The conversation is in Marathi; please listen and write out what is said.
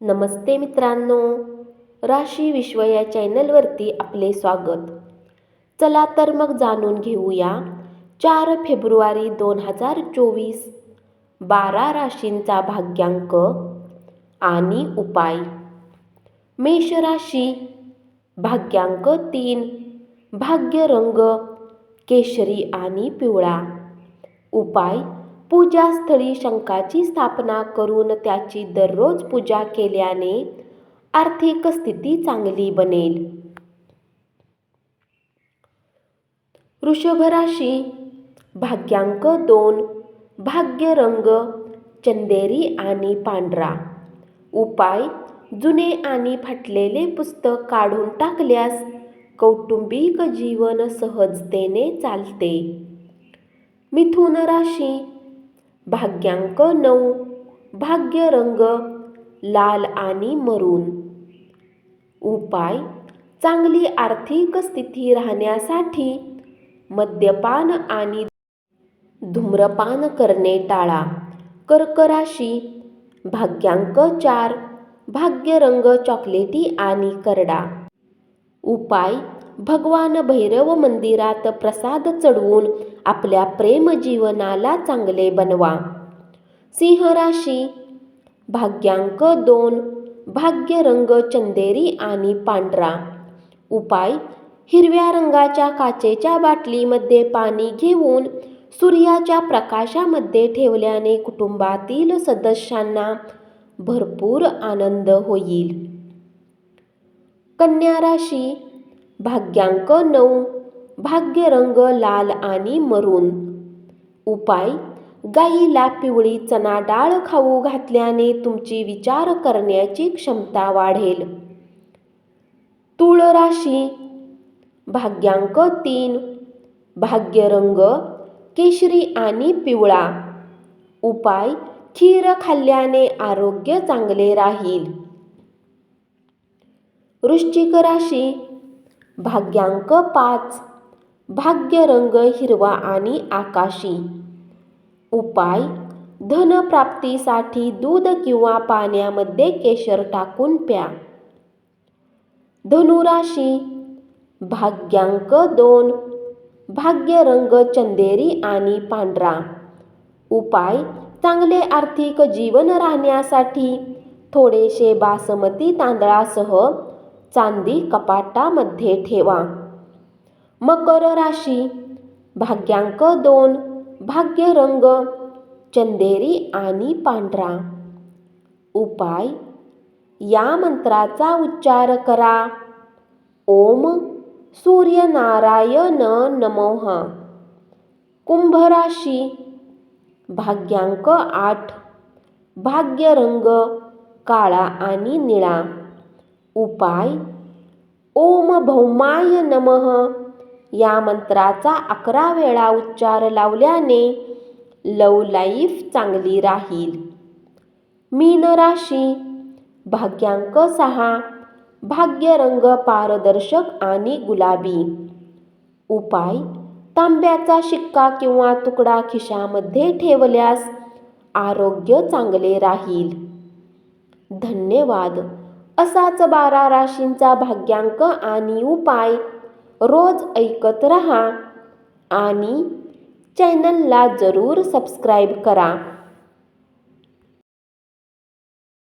नमस्ते मित्रांनो. राशी विश्व या चॅनलवरती आपले स्वागत. चला तर मग जाणून घेऊया. चार फेब्रुवारी दोन हजार चोवीस बारा राशींचा भाग्यांक आणि उपाय. मेष राशी भाग्यांक तीन भाग्य रंग केशरी आणि पिवळा. उपाय पूजास्थळी शंखाची स्थापना करून त्याची दररोज पूजा केल्याने आर्थिक स्थिती चांगली बनेल. वृषभ राशी भाग्यांक दोन भाग्य रंग चंदेरी आणि पांढरा. उपाय जुने आणि फाटलेले पुस्तक काढून टाकल्यास कौटुंबिक जीवन सहजतेने चालते. मिथुन राशी भाग्यांक नऊ भाग्य रंग लाल आणि मरून. उपाय चांगली आर्थिक स्थिती राहण्यासाठी मद्यपान आणि धूम्रपान करणे टाळा. कर्क राशी भाग्यांक चार भाग्य रंग चॉकलेटी आणि करडा. उपाय भगवान भैरव मंदिरात प्रसाद चढवून आपल्या प्रेमजीवनाला चांगले बनवा. सिंह राशी भाग्यांक दोन भाग्य रंग चंदेरी आणि पांढरा. उपाय हिरव्या रंगाच्या काचेच्या बाटलीमध्ये पाणी घेऊन सूर्याच्या प्रकाशामध्ये ठेवल्याने कुटुंबातील सदस्यांना भरपूर आनंद होईल. कन्या राशी भाग्यांक नऊ भाग्य रंग लाल आणि मरून. उपाय गाईला पिवळी चना डाळ खाऊ घातल्याने तुमची विचार करण्याची क्षमता वाढेल. तुळ राशी भाग्यांक तीन भाग्य रंग केशरी आणि पिवळा. उपाय खीर खाल्ल्याने आरोग्य चांगले राहील. वृश्चिक राशी भाग्यांक पाच. भाग्य रंग हिरवा आणि आकाशी. उपाय. धनप्राप्तीसाठी दूध किंवा पाण्यामध्ये केशर टाकून प्या. धनुराशी. भाग्यांक दोन. भाग्य रंग चंदेरी आणि पांढरा. उपाय. चांगले आर्थिक जीवन राहण्यासाठी थोडेसे बासमती तांदळासह चांदी कपाटामध्ये ठेवा. मकर राशी भाग्यांक दोन भाग्य रंग चंदेरी आणि पांढरा. उपाय या मंत्राचा उच्चार करा. ओम सूर्यनारायण नमोहा कुंभ राशी भाग्यांक आठ भाग्य रंग काळा आणि निळा. उपाय. ओम भौमाय नमः. या मंत्राचा अकरा वेळा उच्चार लावल्याने लव लाईफ चांगली राहील. मीन राशी. भाग्यांक सहा. भाग्य रंग पारदर्शक आणि गुलाबी. उपाय. तांब्याचा शिक्का किंवा तुकडा खिशामध्ये ठेवल्यास आरोग्य चांगले राहील. धन्यवाद. असाच बारा राशींचा भाग्यांक आणि उपाय. रोज ऐकत रहा आणि चॅनलला जरूर सबस्क्राईब करा.